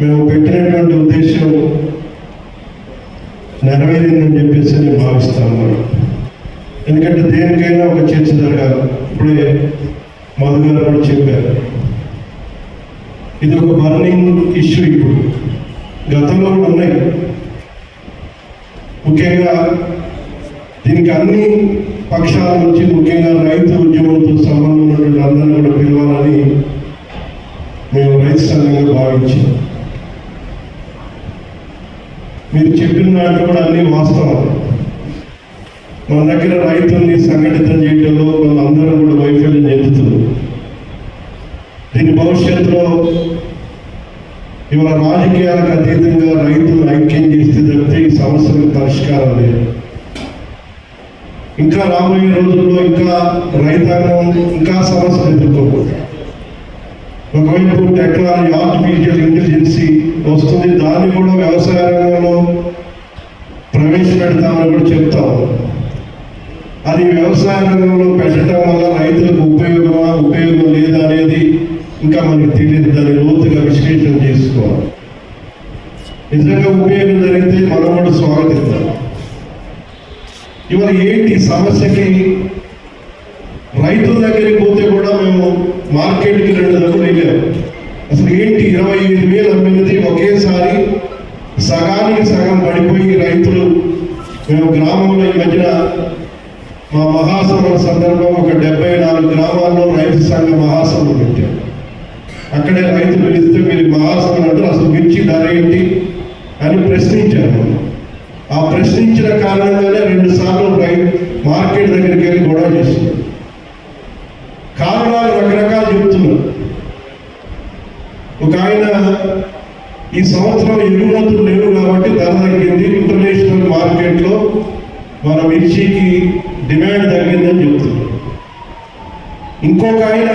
మేము పెట్టినటువంటి ఉద్దేశం నెరవేరిందని చెప్పేసి నేను భావిస్తాను మనం. ఎందుకంటే దేనికైనా ఒక చర్చ జరగాలి. ఇప్పుడే మధు గారు కూడా చెప్పారు. ఇది ఒక బర్నింగ్ ఇష్యూ ఇప్పుడు. గతంలో కూడా ఉన్నాయి. ముఖ్యంగా దీనికి అన్ని పక్షాల నుంచి ముఖ్యంగా రైతులు ఉద్యమంతో సంబంధం ఉన్నటువంటి అందరినీ కూడా పిలవాలని మేము రైతు సంఘంగా భావించాం మీరు చెప్పిన దాంట్లో కూడా అన్ని వాస్తవం. మన దగ్గర రైతుల్ని సంఘటితం చేయడంలో వాళ్ళందరూ కూడా వైఫల్యం చెందుతున్నారు. దీని భవిష్యత్తులో ఇవాళ రాజకీయాలకు అతీతంగా రైతులు ఐక్యం చేస్తే తప్పితే ఈ సమస్యలకు పరిష్కారం లేదు. ఇంకా రాబోయే రోజుల్లో ఇంకా రైతాంగం ఇంకా సమస్యలు ఎదుర్కోకూడదు. ఒకవైపు టెక్నాలజీ ఆర్టిఫిషియల్ ఇంటెలిజెన్సీ వస్తుంది. దాన్ని కూడా వ్యవసాయ రంగంలో ప్రవేశపెడతామని కూడా చెప్తాం అది వ్యవసాయ రంగంలో పెట్టడం వల్ల రైతులకు ఉపయోగమా ఉపయోగం లేదా అనేది ఇంకా మనకి తెలియదు. దాన్ని లోతుగా విశ్లేషణ చేసుకోవాలి. నిజంగా ఉపయోగం జరిగితే మనం కూడా స్వాగతిద్దాం. ఇవాళ ఏంటి సమస్యకి? రైతుల దగ్గరికి పోతే కూడా మేము మార్కెట్కి రెండు దగ్గర వెళ్ళాము అసలు ఏంటి ఇరవై ఐదు వేలు అమ్మినది ఒకేసారి సగానికి సగం పడిపోయి రైతులు మేము గ్రామంలో ఈ మధ్యన మా మహాసభల సందర్భం ఒక డెబ్బై నాలుగు గ్రామాల్లో రైతు సంఘ మహాసభలు పెట్టాం. అక్కడే రైతులు పిలిస్తే మీరు మహాసభలు అంటారు అసలు మిర్చి ధర ఏంటి అని ప్రశ్నించారు. ఆ ప్రశ్నించిన కారణంగానే రెండు సార్లు మార్కెట్ దగ్గరికి వెళ్ళి గొడవ చేస్తున్నారు కారణాలు రకరకాలు చెప్తున్నారు. ఒక ఆయన ఈ సంవత్సరం ఎగుమతులు లేవు కాబట్టి ధర తగ్గింది. ఇంటర్నేషనల్ మార్కెట్లో మన మిర్చికి డిమాండ్ తగ్గిందని చెప్తున్నారు. ఇంకొక ఆయన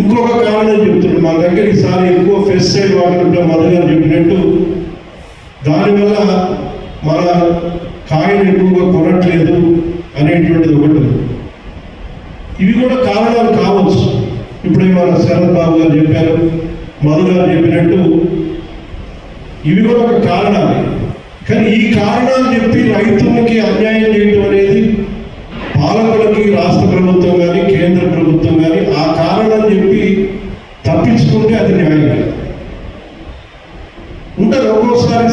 ఇంకొక కారణం చెప్తున్నాడు మా దగ్గర ఈసారి ఎక్కువ ఫెస్టైల్ వాడుతుంటే మధు గారు చెప్పినట్టు. దానివల్ల మన కాయలు ఎక్కువగా కొనట్లేదు అనేటువంటిది ఒకటి ఇవి కూడా కారణాలు కావచ్చు. ఇప్పుడే మన శరత్ బాబు గారు చెప్పారు. మధు గారు చెప్పినట్టు ఇవి కూడా ఒక కారణాలే. కానీ ఈ కారణాలు చెప్పి రైతులకి అన్యాయం చేయడం అనేది పాలకులకి రాష్ట్ర ప్రభుత్వం కానీ కేంద్ర ప్రభుత్వం కానీ ఆ కారణం చెప్పి తప్పించుకుంటే అది న్యాయం కాదు. ఉంటారు ఒక్కోసారి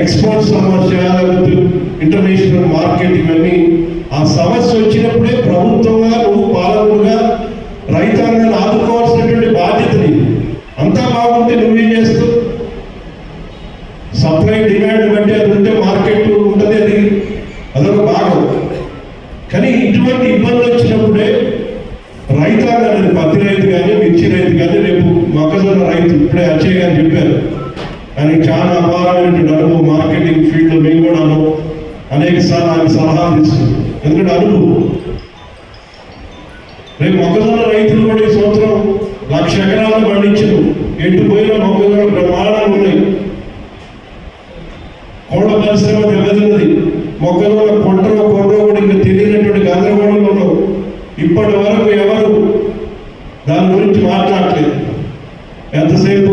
ఎక్స్పోర్ట్ సమస్య లేకపోతే ఇంటర్నేషనల్ మార్కెట్ ఇవన్నీ ఆ సమస్య వచ్చినప్పుడే ప్రభుత్వంగా నువ్వు పాలకులుగా రైతాంగాన్ని ఆదుకోవాలి. బాధ్యత నీది. అంతా బాగుంటే నువ్వేం చేస్తావు? సప్లై డిమాండ్ బట్టి అది ఉంటే మార్కెట్ ఉంటుంది అది. అదొక భాగం. కానీ ఇటువంటి ఇబ్బందులు వచ్చినప్పుడే రైతాంగాన్ని పత్తి రైతు కానీ మిర్చి రైతు కానీ రేపు మొక్కజొన్న రైతు ఇప్పుడే అచ్చయ్య గారు చెప్పారు. ఆయనకి చాలా అపారమైనటువంటి అనుభవం మార్కెటింగ్ ఫీల్డ్లో మేము కూడా అనేక సార్లు ఆయన సలహా తీసుకున్నాం ఎందుకంటే అనుభవం. రేపు మొక్కజొన్న రైతులు కూడా ఈ సంవత్సరం లక్ష ఎకరాలు పండించరు ఎండిపోయిన మొక్కలు ప్రమాణాలు ఉన్నాయి. కోళ్ళ పరిశ్రమ దెబ్బతిన్నది మొక్కజొన్న కొంటరో కొండ్రో కూడా ఇంకా తెలియనటువంటి గందరగోళంలో ఇప్పటి వరకు ఎవరు దాని గురించి మాట్లాడలేదు. ఎంతసేపు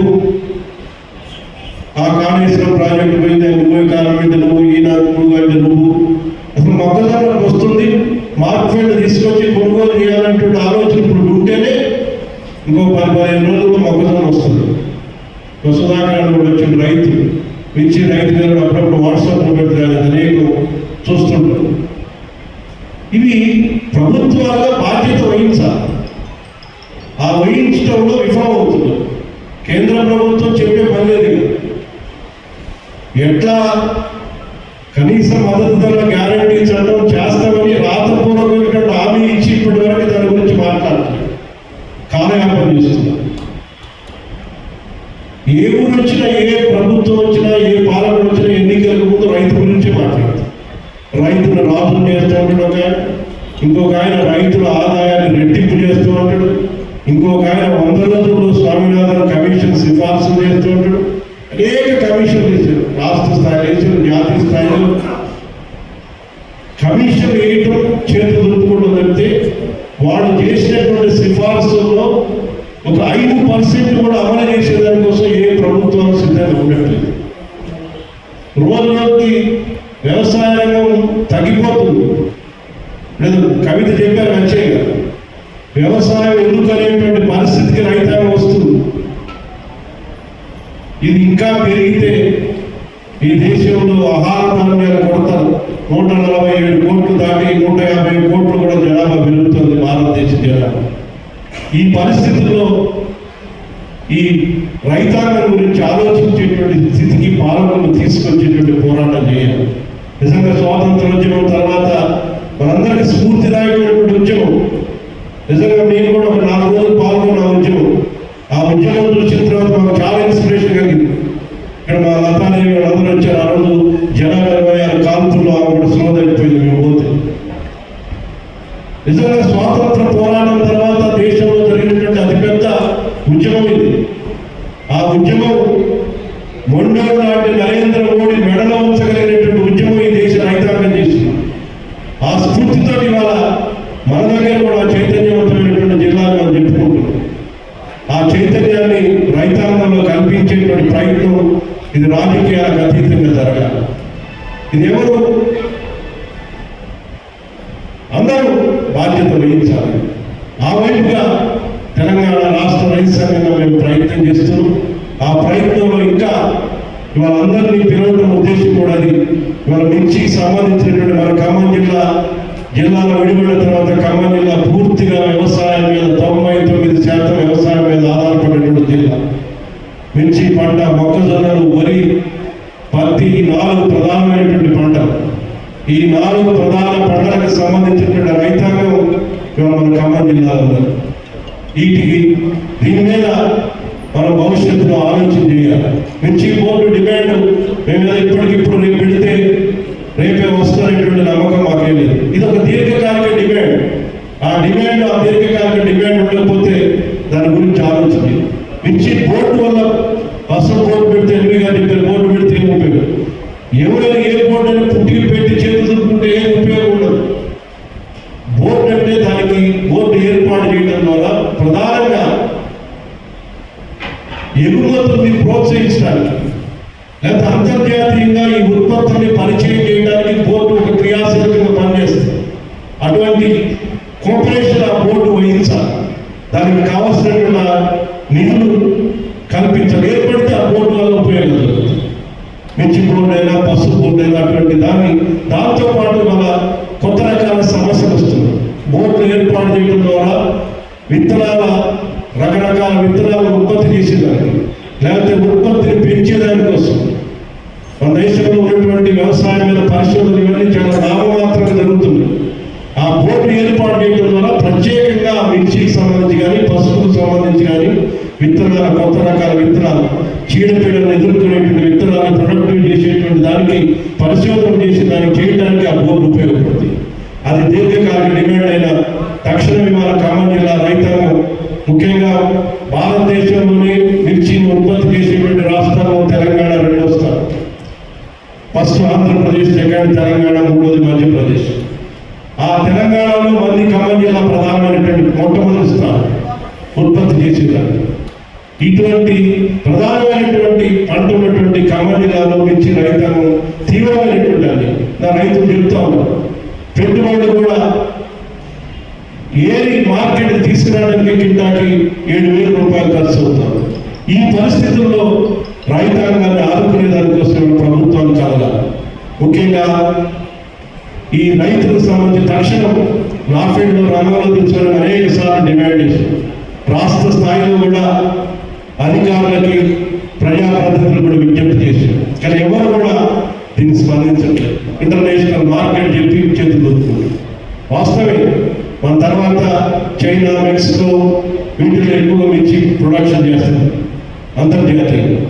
ఆ కాళేశ్వరం ప్రాజెక్టు పోయింది నువ్వే కాలం మీద నువ్వు ఈయన నువ్వు అంటే నువ్వు అసలు మొక్కజొన్న వస్తుంది మార్కెట్ తీసుకొచ్చి కొనుగోలు చేయాలనేటువంటి ఆలోచన ఇప్పుడు ఉంటేనే ఇంకో పది పదిహేను రోజుల్లో మొక్కజొన్న వస్తుంది వసుధాకరణ కూడా వచ్చిన రైతు మిర్చి రైతు గారు అప్పుడప్పుడు వాట్సాప్లో పెడతారు అనేక చూస్తుంటారు ఇవి ప్రభుత్వాల బాధ్యత వహించాలి ఆ వహించడంలో విఫలమవుతున్నారు కేంద్ర ప్రభుత్వం చెప్పే పని లేదు ఎట్లా కనీస మద్దతు ధర గ్యారంటీ చట్టం చేస్తామని రాతపూర్వకమైనటువంటి హామీ ఇచ్చి ఇప్పటి వరకు దాని గురించి మాట్లాడుతున్నారు కాలయాపన చేస్తున్నారు. ఏ ఊరు వచ్చినా ఏ ప్రభుత్వం వచ్చినా ఏ పాలకుడు వచ్చినా ఎన్నికలకు ముందు రైతు గురించి మాట్లాడతారు. రైతులు రాజు చేస్తూ ఒక ఇంకొక ఆయన రైతుల ఆదాయాన్ని రెట్టింపు చేస్తూ ఉంటాడు ఇంకొక ఆయన వంద రోజుల్లో స్వామినాథన్ కమిషన్ సిఫార్సు చేస్తూ ఉంటాడు అనేక కమిషన్లు చేశారు రాష్ట్ర స్థాయిలో చేశారు జాతీయ స్థాయిలో కమిషన్ వేయటం చేతులు దులుపుకోవడం తప్పితే వాళ్ళు చేసినటువంటి సిఫార్సుల్లో ఒక ఐదు పర్సెంట్ కూడా అమలు చేసేదానికోసం ఏ ప్రభుత్వం సిద్ధంగా ఉండట్లేదు రోజు రోజుకి వ్యవసాయ రంగం తగ్గిపోతుంది. లేదు కవిత చెప్పారు మంచిగా వ్యవసాయం ఎందుకు అనేటువంటి పరిస్థితికి రైతాంగం వస్తుంది. ఇది ఇంకా పెరిగితే ఈ దేశంలో ఆహార ధాన్యాల కొరత నూట నలభై ఏడు కోట్లు దాటి నూట యాభై కోట్లు కూడా జనాభా పెరుగుతుంది భారతదేశ జనాభా. ఈ పరిస్థితుల్లో ఈ రైతాంగం గురించి ఆలోచించేటువంటి స్థితికి పాలకులు తీసుకొచ్చేటువంటి పోరాటం చేయాలి. నిజంగా స్వాతంత్రోద్యమం తర్వాత మనందరికీ స్ఫూర్తిదాయకమైనటువంటి ఉద్యమం. నిజంగా నేను కూడా ఒక నాలుగు రోజులు పాల్గొన్న ఉద్యమం. ఆ ఉద్యమం చూసిన తర్వాత మాకు చాలా ఇన్స్పిరేషన్ కలిగింది. ఇక్కడ మా లతాదేవి వాళ్ళందరూ వచ్చారు. ఆ రోజు జనాభా ఇరవై ఆరు కాంతుల్లో ఆమె కూడా స్లో మేము పోతే. నిజంగా స్వాతంత్ర పోరాటం తర్వాత దేశంలో జరిగినటువంటి అతిపెద్ద ఉద్యమం ఇది. ఆ ఉద్యమం అందరూ బాధ్యత వహించాలి. ఆ వైపుగా తెలంగాణ రాష్ట్ర రైతు సంఘంగా మేము ప్రయత్నం చేస్తున్నాం. ఆ ప్రయత్నంలో ఇంకా ఇవాళ అందరినీ పిలవడం ఉద్దేశం కూడా అది. ఇవాళ మిర్చికి సంబంధించినటువంటి మన ఖమ్మం జిల్లా జిల్లాలో విడిపడిన తర్వాత ఖమ్మం జిల్లా పూర్తిగా వ్యవసాయం మీద తొంభై తొమ్మిది శాతం వ్యవసాయం మీద ఆధారపడినటువంటి జిల్లా. మిర్చి పంట మొక్కజొన్నలు వరి పత్తి నాలుగు ప్రధానమైనటువంటి పంటలు. ఈ నాలుగు ప్రధాన పంటలకు సంబంధించినటువంటి రైతాంగం ఇవాళ మన ఖమ్మం జిల్లాలో ఉన్నారు వీటికి దీని మీద మన భవిష్యత్తులో ఆలోచన చేయాలి. మిర్చి బోర్డు డిమాండ్ మేము ఇప్పటికిప్పుడు రేపు పెడితే రేపే వస్తున్నటువంటి నమ్మకం మాకేం లేదు. ఇది ఒక దీర్ఘకాలిక డిమాండ్. ఆ డిమాండ్ ఆ దీర్ఘకాలిక డిమాండ్ ఉండకపోతే దాని గురించి ఆలోచన మిర్చి బోర్డు వల్ల అసలు బోర్డు పెడితే ఎనిమిది గారు చెప్పారు బోర్డు పెడితే ఉపయోగం? ఎవరైనా ఏ బోర్డు అయినా పుట్టికి పెట్టి చేతులు దుక్కుంటే ఏం ఉపయోగం ఉండదు? బోర్డు అంటే దానికి బోర్డు ఏర్పాటు చేయడం ద్వారా ప్రధానంగా ఎగుమతుల్ని ప్రోత్సహించడానికి లేదా అంతర్జాతీయంగా ఈ ఉత్పత్తుల్ని పరిచయం చేయడానికి బోర్డు ఒక క్రియాశీలకంగా పనిచేస్తుంది. అటువంటి కోఆపరేషన్ ఆ బోర్డు వహించాలి. దానికి కావలసినటువంటి నిధులు కల్పించాలి. ఏర్పడితే ఆ బోర్డు వల్ల ఉపయోగం మిర్చి బోర్డు పసుపు బోర్డు అటువంటి దాన్ని దాంతో పాటు మన కొత్త రకాల సమస్యలు వస్తున్నాయి. బోర్డులు ఏర్పాటు చేయడం ద్వారా విత్తనాల రకరకాల విత్తనాలు ఉత్పత్తి చేసేదానికి లేకపోతే ఉత్పత్తిని పెంచేదానికోసం మన దేశంలో ఉన్నటువంటి వ్యవసాయం మీద పరిశోధన ఇవన్నీ చాలా నామమాత్రంగా జరుగుతుంది ఆ బోర్డు ఏర్పాటు చేయడం ద్వారా ప్రత్యేకంగా మిర్చికి సంబంధించి కానీ పసుపుకు సంబంధించి కానీ విత్తనాల కొత్త రకాల విత్తనాలు చీడపీడలను ఎదుర్కొనేటువంటి విత్తనాలను ప్రొడక్టివ్ చేసేటువంటి దానికి పరిశోధన చేసి దానికి చేయడానికి ఆ బోర్డు ఉపయోగపడుతుంది. అది దీర్ఘకాలిక డిమాండ్ అయిన దక్షిణ విమాన ఖమ్మం జిల్లా రైతాంగం. ముఖ్యంగా భారతదేశంలోనే మిర్చిని ఉత్పత్తి చేసేటువంటి రాష్ట్రాలు తెలంగాణ రెండో స్థానం. ఫస్ట్ ఆంధ్రప్రదేశ్ సెకండ్ తెలంగాణ మూడోది మధ్యప్రదేశ్. ఆ తెలంగాణలో మంది ఖమ్మం జిల్లా ప్రధానమైనటువంటి మొట్టమొదటి స్థానం ఉత్పత్తి చేసేదాన్ని. ఇటువంటి ప్రధానమైనటువంటి పంట ఉన్నటువంటి ఖమ్మం జిల్లాలో మిర్చి రైతాంగం తీవ్రమైనటువంటి అది నా రైతులు చెప్తా ఉన్నారు పెట్టుబడులు కూడా ఏరి మార్కెట్ తీసుకురావడానికి కింటాకి ఏడు వేల రూపాయలు ఖర్చు అవుతారు ఈ పరిస్థితుల్లో రైతాంగాన్ని ఆదుకునే దానికోసం ప్రభుత్వం కలగాలి. ముఖ్యంగా ఈ రైతులకు సంబంధించి తక్షణం నాఫెడ్లో రంగంలో తెచ్చుకోవడం అనేక సార్లు డిమాండ్ చేశారు. రాష్ట్ర స్థాయిలో కూడా అధికారులకి ప్రజాప్రతినిధులు కూడా విజ్ఞప్తి చేశారు. కానీ ఎవరు కూడా దీన్ని స్పందించట్లేదు. ఇంటర్నేషనల్ మార్కెట్ చెప్పి చేతులు వాస్తవే మన తర్వాత చైనా మెక్సికో వీటిలో ఎక్కువగా మించి ప్రొడక్షన్ చేస్తుంది అంతర్జాతీయంగా.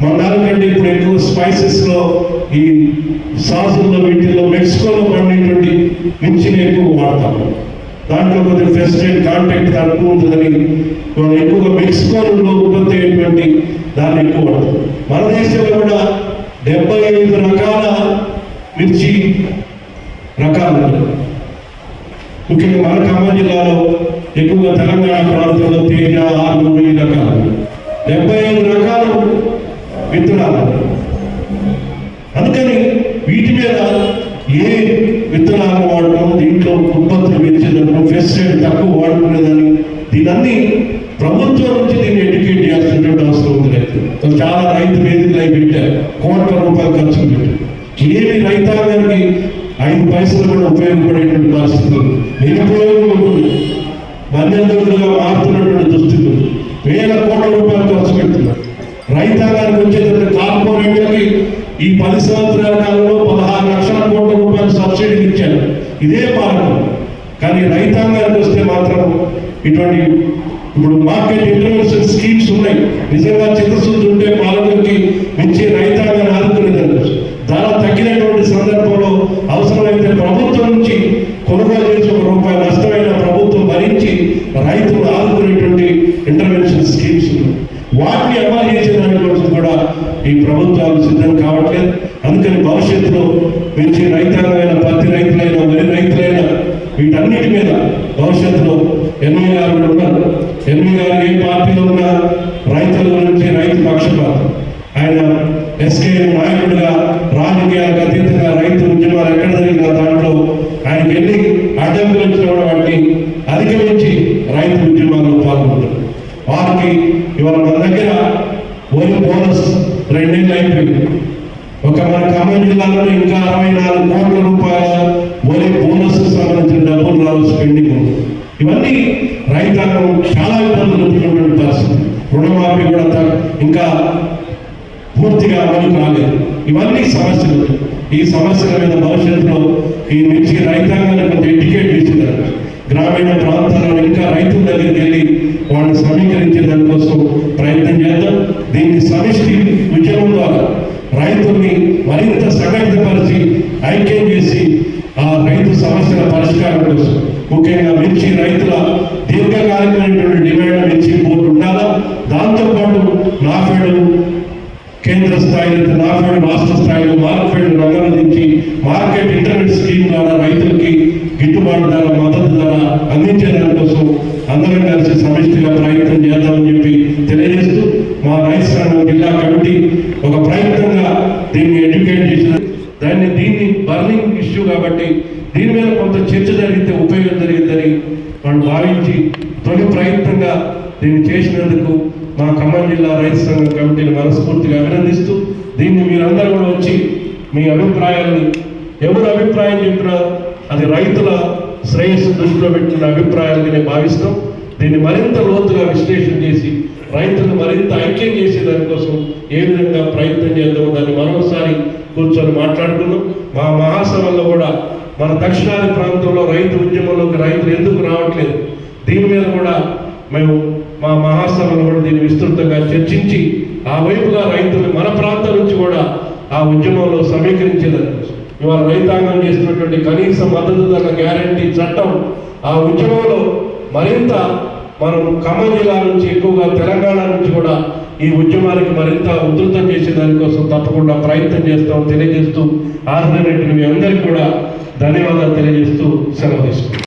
మన దానికంటే ఇప్పుడు ఎక్కువ స్పైసెస్లో ఈ సాసుల్లో వీటిల్లో మెక్సికోలో పండేటువంటి మిర్చిని ఎక్కువ వాడతాము దాంట్లో కొద్దిగా ఫెస్టైన్ కాంటాక్ట్ తక్కువ ఉంటుందని మనం ఎక్కువగా మెక్సికోలో ఉత్పత్తి అయినటువంటి దాన్ని ఎక్కువ వాడతాం. మన దేశంలో కూడా డెబ్బై ఐదు రకాల మిర్చి రకాలు ముఖ్యంగా మన ఖమ్మం జిల్లాలో ఎక్కువగా తెలంగాణ ప్రాంతంలో తేజ ఆరు ఈ రకాలు. డెబ్బై చాలా రైతు వేదికలు అయి పెట్టారు. కోట్ల రూపాయలు ఖర్చు పెట్టారు. ఏమి రైతాంగానికి ఐదు పైసలు కూడా ఉపయోగపడేటువంటి పరిస్థితులు నిరుపయోగం ఉంటుంది మధ్యంతరులుగా మారుతున్నటువంటి దుస్థితులు వేల కోట్ల రూపాయలు ఖర్చు పెడుతున్నారు. రైతాంగానికి వచ్చేటువంటి కార్పొరేట్లకి ఈ పది సంవత్సరాల కాలంలో పదహారు లక్షల కోట్ల రూపాయలు సబ్సిడీ ఇచ్చారు. ఇదే పాలన కానీ రైతాంగానికి వస్తే మాత్రం ఇటువంటి ఇప్పుడు మార్కెట్ ఇంటర్వెన్షన్ స్కీమ్స్ ఉన్నాయి. నిజంగా చిత్తశుద్ధి ఉంటే పాలకులకి మించి రైతాంగాన్ని ఆదుకునేది ధర తగ్గినటువంటి సందర్భంలో అవసరమైతే ప్రభుత్వం నుంచి కొనుగోలు చేసి ఒక రూపాయి నష్టమైన ప్రభుత్వం భరించి రైతులు ఆదుకునేటువంటి ఇంటర్వెన్షన్ స్కీమ్స్ ఉన్నాయి. వాటిని అమలు చేసే కూడా ఈ ప్రభుత్వాలు సిద్ధం కావట్లేదు. అందుకని భవిష్యత్తులో మించి రైతు పత్తి రైతులైన వరి రైతులైన వీటన్నిటి మీద భవిష్యత్తులో ఎన్వీ గారు కూడా ఉన్నారు ఎన్వీ గారు ఏ పార్టీలో ఉన్నా రైతుల గురించి రైతు పక్షపాతం ఆయన ఎస్కే నాయకుడిగా రాజకీయాలకు అతీతంగా రైతు ఉద్యమాలు ఎక్కడ జరిగిన దాంట్లో ఆయనకి ఎన్ని అడ్డంకులు వచ్చినా కూడా వాటిని అధిగమించి రైతు ఉద్యమాల్లో పాల్గొంటారు వారికి ఇవాళ మన దగ్గర వరి బోనస్ రెండేళ్ళు అయిపోయింది ఒక మన ఖమ్మం జిల్లాలో ఇంకా అరవై నాలుగు కోట్ల రూపాయల వరి బోనస్ సంబంధించిన డబ్బులు రావచ్చు పెండింగ్ ఇవన్నీ రైతాంగం చాలా ఇబ్బందులు ఎదుర్కొన్నటువంటి పరిస్థితి. రుణమాఫీ కూడా ఇంకా పూర్తిగా అమలు కాలేదు ఇవన్నీ సమస్యలు. ఈ సమస్యల మీద భవిష్యత్తులో ఈ నుంచి రైతాంగాన్ని కొంత ఎడ్యుకేట్ చేసిన గ్రామీణ ప్రాంతాల్లో ఇంకా రైతుల దగ్గరికి వెళ్ళి వాళ్ళని సమీకరించే దానికోసం ప్రయత్నం చేద్దాం దీన్ని సమిష్టి ఉద్యమం ద్వారా రైతుల్ని మరింత సంఘటితపరిచి ఐక్యం చేసి ఆ రైతు సమస్యల పరిష్కారం కోసం ముఖ్యంగా మిర్చి రైతుల దీర్ఘకాలికమైనటువంటి డిమాండ్ మిర్చి బోర్డు ఉండాలా? దాంతోపాటు నాఫెడ్ కేంద్ర స్థాయిలో నాఫెడ్ రాష్ట్ర స్థాయిలో మార్కెట్ రంగం నుంచి మార్కెట్ ఇంటర్నెట్ స్కీమ్ ద్వారా రైతులకి గిట్టుబాటు ధర మద్దతు ధర అందించే దానికోసం అందరం కలిసి సమిష్టిగా ప్రయత్నం చేద్దామని చెప్పి తెలియజేస్తూ మా రైతు సంఘం జిల్లా కమిటీ ఒక ప్రయత్నంగా దీన్ని ఎడ్యుకేట్ చేసిన దాన్ని దీన్ని బర్నింగ్ ఇష్యూ కాబట్టి దీని మీద కొంత చర్చ జరిగితే ఉపయోగం జరిగిందని వాళ్ళు భావించి తొలి ప్రయత్నంగా దీన్ని చేసినందుకు మా ఖమ్మం జిల్లా రైతు సంఘం కమిటీని మనస్ఫూర్తిగా అభినందిస్తూ దీన్ని మీరందరూ కూడా వచ్చి మీ అభిప్రాయాన్ని ఎవరు అభిప్రాయం చెప్పినా అది రైతుల శ్రేయస్సు దృష్టిలో పెట్టిన అభిప్రాయాలని నేను భావిస్తాం. దీన్ని మరింత లోతుగా విశ్లేషణ చేసి రైతులను మరింత ఐక్యం చేసే దానికోసం ఏ విధంగా ప్రయత్నం చేద్దామో దాన్ని మరోసారి కూర్చొని మాట్లాడుకున్నాం మా మహాసభల్లో కూడా మన దక్షిణాది ప్రాంతంలో రైతు ఉద్యమంలోకి రైతులు ఎందుకు రావట్లేదు? దీని మీద కూడా మేము మా మహాసభలో కూడా దీన్ని విస్తృతంగా చర్చించి ఆ వైపుగా రైతులు మన ప్రాంతం నుంచి కూడా ఆ ఉద్యమంలో సమీకరించేదాన్ని ఇవాళ రైతాంగం చేస్తున్నటువంటి కనీస మద్దతు ధర గ్యారంటీ చట్టం ఆ ఉద్యమంలో మరింత మనం ఖమ్మం జిల్లా నుంచి ఎక్కువగా తెలంగాణ నుంచి కూడా ఈ ఉద్యమానికి మరింత ఉధృతం చేసే దానికోసం తప్పకుండా ప్రయత్నం చేస్తాం తెలియజేస్తూ ఆర్డర్ మీ అందరికీ కూడా ధన్యవాదాలు తెలియజేస్తూ సెలవు